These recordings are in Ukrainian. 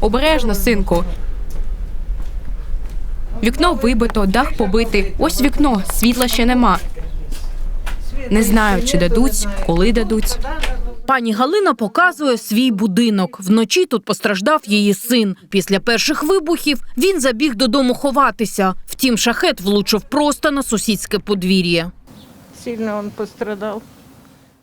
Обережно, синку. Вікно вибито, дах побитий. Ось вікно, світла ще нема. Не знаю, чи дадуть, коли дадуть. Пані Галина показує свій будинок. Вночі тут постраждав її син. Після перших вибухів він забіг додому ховатися. Втім, шахет влучив просто на сусідське подвір'я. Сильно он пострадал.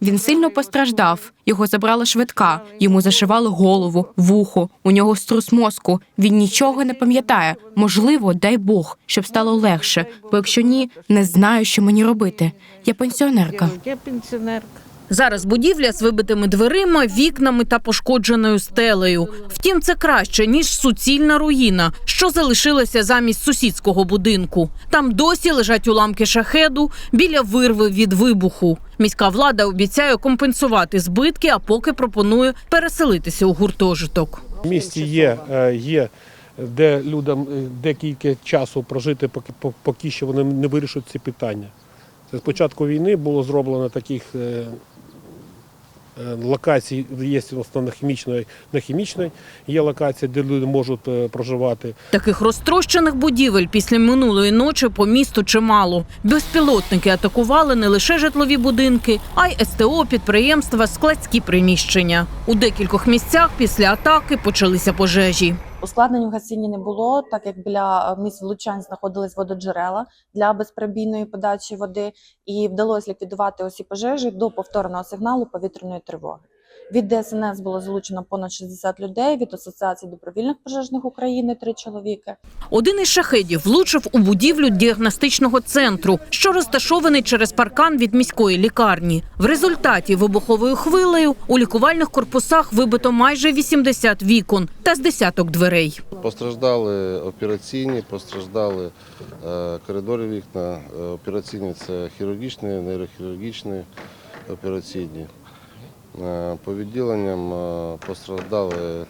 Він сильно постраждав. Його забрала швидка. Йому зашивали голову, вухо. У нього струс мозку. Він нічого не пам'ятає. Можливо, дай Бог, щоб стало легше. Бо якщо ні, не знаю, що мені робити. Я пенсіонерка. Я пенсионерка. Зараз будівля з вибитими дверима, вікнами та пошкодженою стелею. Втім, це краще ніж суцільна руїна, що залишилася замість сусідського будинку. Там досі лежать уламки шахеду біля вирви від вибуху. Міська влада обіцяє компенсувати збитки, а поки пропонує переселитися у гуртожиток. В місті є, е, є де людям е, декілька часу прожити, поки, по- поки що вони не вирішать ці питання. Це з початку війни було зроблено таких е, локацій, є основно хімічної, на хімічної, є локації, де люди можуть е, проживати. Таких розтрощених будівель після минулої ночі по місту чимало. Безпілотники атакували не лише житлові будинки, а й СТО, підприємства, складські приміщення. У декількох місцях після атаки почалися пожежі. Ускладнень в гасінні не було, так як біля е, місць влучань знаходились вододжерела для безперебійної подачі води, і вдалося ліквідувати усі пожежі до повторного сигналу повітряної тривоги. Від ДСНС було залучено понад 60 людей, від Асоціації добровільних пожежних України три чоловіки. Один із шахедів влучив у будівлю діагностичного центру, що розташований через паркан від міської лікарні. В результаті вибуховою хвилею у лікувальних корпусах вибито майже 80 вікон та з десяток дверей. Постраждали операційні, постраждали е, коридори вікна. Е, Операційні це хірургічні, нейрохірургічні операційні. Е, По відділенням е, постраждали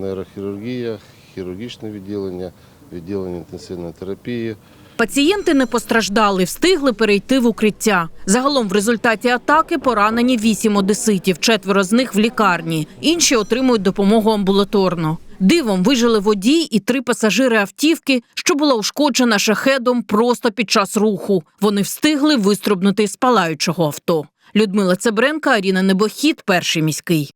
нейрохірургія, хірургічне відділення, відділення інтенсивної терапії. Пацієнти не постраждали, встигли перейти в укриття. Загалом в результаті атаки поранені вісім одеситів, четверо з них в лікарні. Інші отримують допомогу амбулаторно. Дивом вижили водій і три пасажири автівки, що була ушкоджена шахедом просто під час руху. Вони встигли вистрибнути з палаючого авто. Людмила Цебренка, Аріна Небохід, перший міський.